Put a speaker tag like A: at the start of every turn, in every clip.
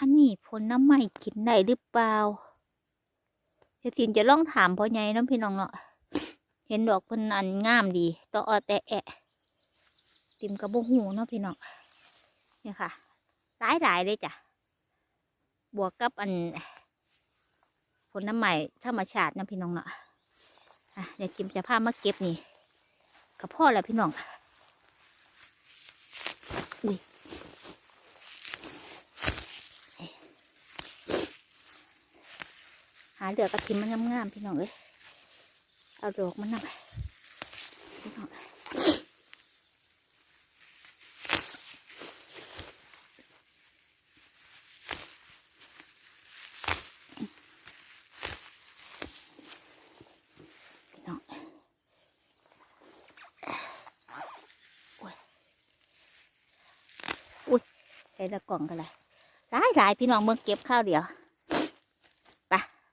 A: อันนี้ผลน้ำใหม่กินได้หรือเปล่าเดี๋ยวทินจะลองถามพ่อใหญ่น้องพี่น้องเนาะเห็นดอกเพิ่นอันงามดีต่ออแต่แอะ ติมกระบหูเนาะพี่น้องเนี่ยค่ะหลายหลายเลยจ้ะบวกกับอันผลน้ำใหม่ธรรมชาตินะพี่น้องเนาะอะเดี๋ยวกิมจะพามาเก็บนี่กับพ่อแหละพี่น้องอุ้ย หาเดือกกระทิมมันงามๆพี่น้องเอ้ยเอาดอกมันนำพี่น้องพี่น้องโอ้ยอุ้ยใส่ละกล่องกันเลยหลายหลายๆพี่น้องเมื่อเก็บข้าวเดียว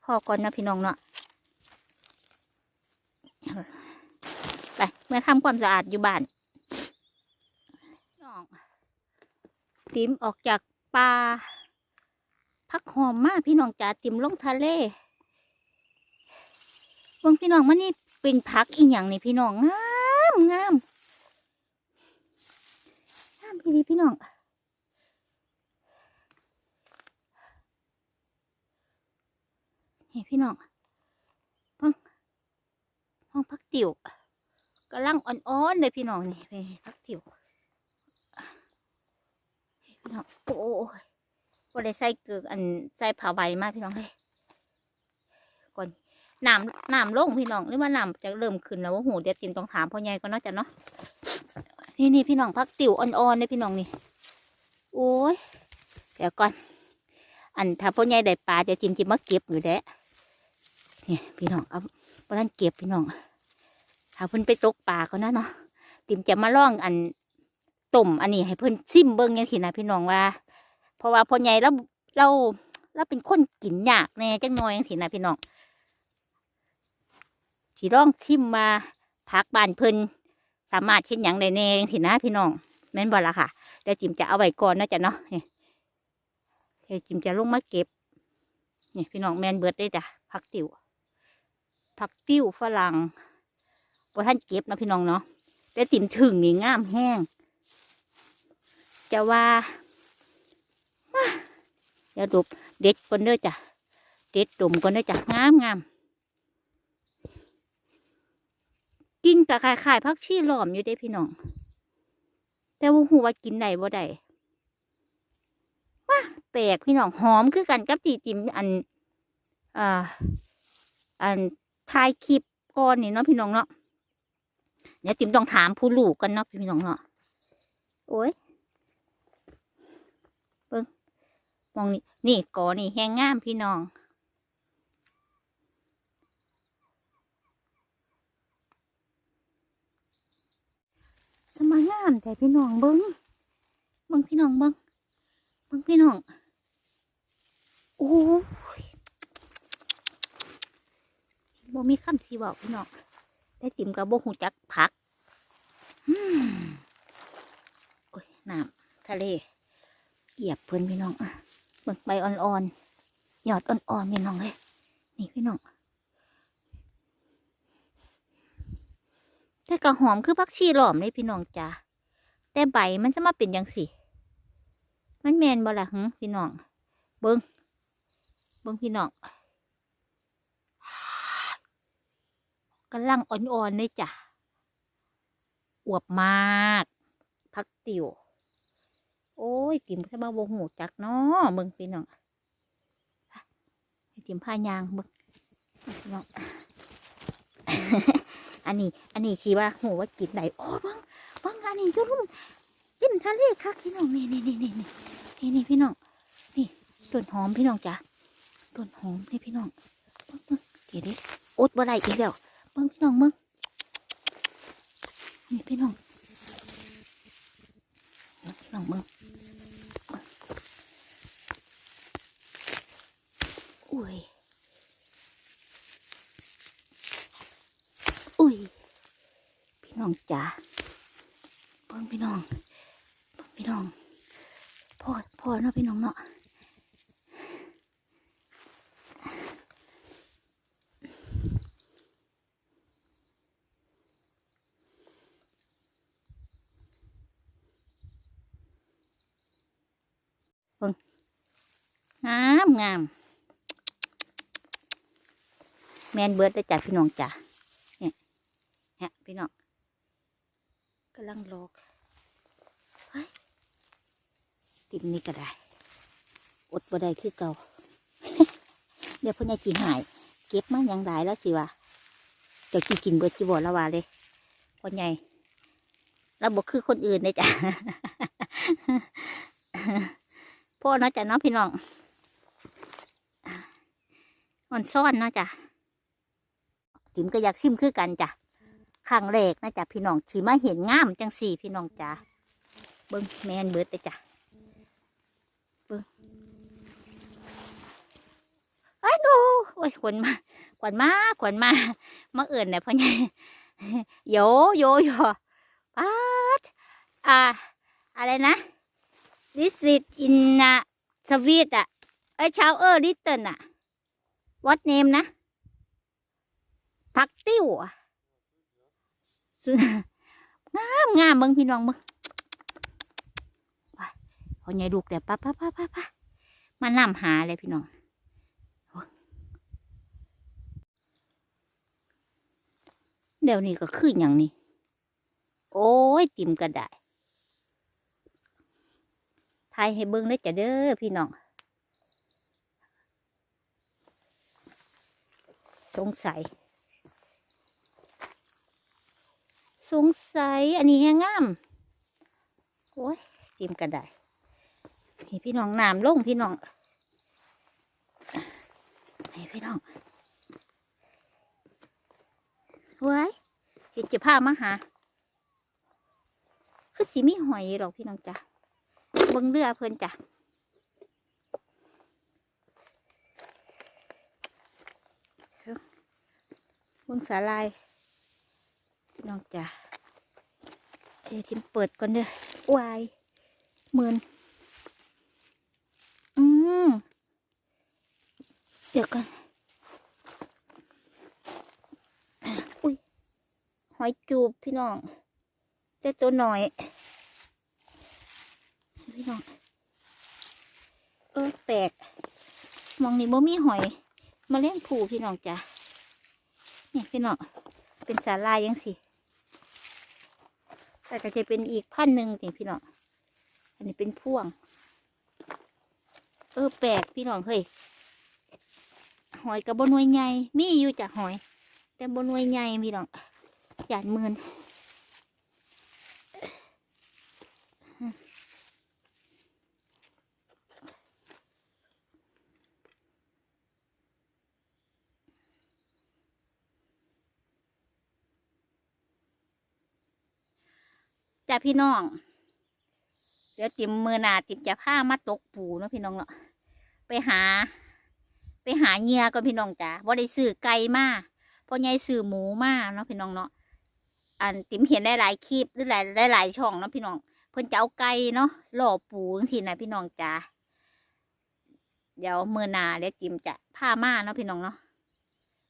A: พ่อก่อนนะพี่น้องเนาะไปเมื่อทำความสะอาดอยู่บ้านน้องติมออกจากป่าพักหอมมากพี่น้องจ๋าติมลงทะเลบิ่งพี่น้องมันนี่เป็นพักอีหยังนี่พี่น้องงามงามงามพี่ดีพี่น้อง นี่พี่น้องเพิ่งห้องพักติ๋วกำลังอ่อนๆเลยพี่น้องนี่ไปพักติ๋วพี่น้องโอ้ยว่าได้ใส่เกลืออันใส่ผ้าใบมาพี่น้องเลยก่อนน้ำน้ำลงพี่น้องหรือว่าน้ำจะเริ่มขึ้นแล้วว่าโหเดี๋ยวจิมต้องถามพ่อใหญ่ก็น่าจะเนาะนี่นี่พี่น้องพักติ๋วอ่อนๆเลยพี่น้องนี่โอ้ยเดี๋ยวก่อน อันถ้าพ่อใหญ่ได้ปลาเดี๋ยวจิมจิมมาเก็บอยู่แด้ เนี่ยพี่น้องเอาเพราะนั้นเก็บพี่น้องถ้าเพิ่นไปตกปลาเขานะเนาะติมจะมาล่องอันต้มอันนี้ให้เพิ่นซิมเบิ้งยังสินะพี่น้องว่า เพราะว่าพ่อใหญ่เราเราเราเป็นคนกินยากแน่จังน้อยยังสินะพี่น้องที่ร่องชิมมาพักบานเพิ่นสามารถเช่นอย่างใดแน่ยังสินะพี่น้องแม่นบ่ละค่ะเดี๋ยวจิมจะเอาไว้ก่อนนะจ้ะเนาะเดี๋ยวจิมจะลงมาเก็บเนี่ยพี่น้องแมนเบิร์ดได้จ้ะผักติ๋ว ผักติ้วฝรั่งพอท่านเก็บนะพี่น้องเนาะแต่ติ่มถึงนี่งามแห้ง จะว่าเดี๋ยวดบเด็ดก่อนเด้อจ้ะ เด็ดดมก่อนเด้อจ้ะ งามงามกินกับคล้ายๆผักชีหลอมอยู่เด้พี่น้อง แต่ว่าหูว่ากินได้บ่ได้ว้าแปลกพี่น้องหอมคือกันกับจีจิมอัน อ่า อัน ถ่ายคลิปก่อนนี่เนาะพี่น้องเนาะเดี๋ยวจิมต้องถามผู้ลูกกันเนาะพี่น้องเนาะโอ้ยเบิ้งมองนี่นี่กอนี่แห้งงามพี่น้องสมางามแต่พี่น้องเบิ้งเบิ้งพี่น้องเบิ้งเบิ้งพี่น้องโอ้ย บ่มีคำสีบอกพี่น้องแต่จิมกับบ่หูจักผักอืมโอ้ยน้ำทะเลเหยียบเพิ่อนพี่น้องอะเบิ่งใบอ่อนๆหยอดอ่อนๆพี่น้องเลยนี่พี่น้องแต่กระหอมคือผักชีหลอมเลยพี่น้องจ้าแต่ใบมันจะมาเป็นยังสิมันแมนบ่ล่ะหึพี่น้อง เบิ่งเบิ่งพี่น้อง กำลังอ่อนๆเลยจ้ะอวบมากพักติวโอ้ยกิมแค่มาโบหูจักเนาะมึงพี่น้องให้จิมผ้ายางมึงพี่น้องอันนี้ อันนี้ชีว่าหูว่ากินไหนโอ้บังบังอันนี้ยุ่รุ่มกินทะเลคักพี่น้องนี่นี่นี่นี่นี่นี่นี่พี่น้องนี่ต้นหอมพี่น้องจ้ะต้นหอมนี่พี่น้องเบิ่งเบิ่งเดี๋ยวดิอดบ่ได้อีกแล้ว เบิ่งพี่น้องเบิ่งนี่พี่น้องพี่น้องเบิ่งอุ้ยอุ้ยพี่น้องจ๋าเบิ่งพี่น้องเบิ่งพี่น้องพ่อพ่อเนาะพี่น้องเนาะ เบิ่งงามงามแมนเบิร์ดได้จัดพี่น้องจ้ะเนี่ยฮะพี่น้องกำลังลอกติดนี่ก็ได้ อดบ่ได้คือเก่า เดี๋ยวพ่อใหญ่จีหาย เก็บมาอย่างไรแล้วสิวะเจ้าจีกินเบิร์ดจีบอละวาเลยพ่อใหญ่เราบอกคือคนอื่นเลยจ้ะพ่อเนาะจ้ะเนาะพี่น้อง อ่อนซ่อนเนาะจ้ะติ๋มก็อยากซิมคือกันจ้ะครั้งแรกนะจ้ะพี่น้องที่มาเห็นงามจังสี่ พี่น้องจ้ะเบิ้งแมนเบิดเลยจ้ะเบิ้งไอ้ดูโอ้ยขวัญมาขวัญมาขวัญมามาเอื่นเนี่ยพ่อใหญ่โยโยโยป๊าดอ่าอะไรนะ this is in อะสวีทอะไอ้ชาวเออริตเติลอะ what name นะผักติ้วงามงามเบิ่งพี่น้องเบิ่งไปพอใหญ่ลูกแต่ป้าป้าป้าป้าป้ามานํหาเลยพี่น้อง เดี๋ยวนี้ก็ขึ้นอย่างนี้ โอ้ยติ่มก็ได้ถ่ายให้เบิ่งได้จะเด้อพี่น้อง สงสัย สงสัย อันนี้แห้งงาม โอ้ยติมกระไดนี่พี่น้องน้ำลงพี่น้องนี่พี่น้องเว้ยสิจะพามาหา คือสิมีหอยหรอกพี่น้องจ้ะเบิ่งเรือเพิ่อนจ้ะ เบิ่งสาลายน้องจ้ะเดี๋ยวทิมเปิดก่อนเด้อวายเหมื่นอืมเดี๋ยวก่อนอุ้ยหอยจูบพี่น้องเจ้าตัวหน่อย พี่น้อง เออแปลกมองนี่บ่มีหอย มาเลี้ยงผูพี่น้องจ้ะ นี่พี่น้องเป็นสาลายยังสิแต่ก็จะเป็นอีกพันหนึ่งสิพี่น้องอันนี้เป็นพ่วง เออแปลกพี่น้องเฮ้ยหอยกับบนวยใหญ่มีอยู่จากหอย แต่บนวยใหญ่พี่น้องหยาดมืน จ้าพี่น้อง เดี๋ยวจิมมือหนาจิมจะพามาตกปูเนาะพี่น้องเนาะไปหา ไปหาเหยื่อก่อนพี่น้องจ้าว่ได้ซื้อไก่มาพราะยายซื้อหมูมาเนาะพี่น้องเนาะอันติมเห็นได้หลายคลิปหรือหลายหลายหลายช่องเนาะพี่น้อง เพิ่นจะเอาไก่เนาะหล่อปูทีนะพี่น้องจ้าเดี๋ยวมือหนาเดี๋ยวจิมจะพามาเนาะพี่น้องเนาะ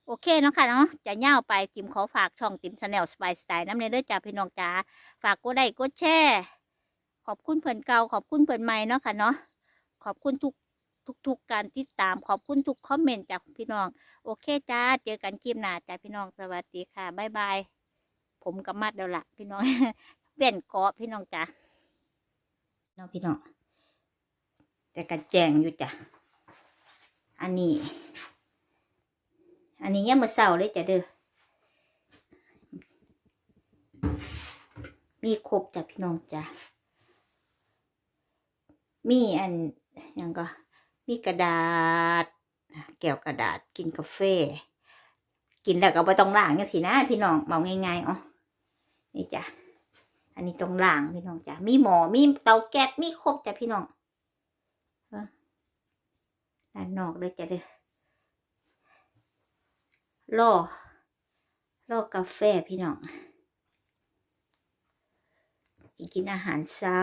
A: โอเคเนาะค่ะเนาะจะเง่าไปจิมขอฝากช่องติมชาแนลสบายสไตล์น้ำเนยเด้อจ้าพี่น้องจ้าฝากกดไลค์กดแชร์ขอบคุณเพื่อนเก่าขอบคุณเพื่อนใหม่เนาะค่ะเนาะขอบคุณทุกทุกทุกการติดตามขอบคุณทุกคอมเมนต์จากพี่น้อง โอเคจ้าเจอกันคลิปหน้าจ้าพี่น้องสวัสดีค่ะบ๊ายบายผมกับมัดเดี๋ยวละพี่น้องเว่นเกาะพี่น้องจ้าน้องพี่น้องแต่กันแจงอยู่จ้ะอันนี้ อันนี้ยังมาเศร้าเลยจ้ะเด้อ มีครบจ้ะพี่น้องจ้ะ มีอันยังก็ มีกระดาษ แก้วกระดาษกินกาแฟ กินแล้วก็ไม่ต้องล้างจังสินะพี่น้องเมาง่ายๆอ๋อนี่จ้ะ อันนี้ต้องล้างพี่น้องจ้ะ มีหมอ มีเตาแก๊ส มีครบจ้ะพี่น้องน้อด้านนอกเลยจ้ะเด้อ รอรอกาแฟพี่น้องกินอาหารเช้า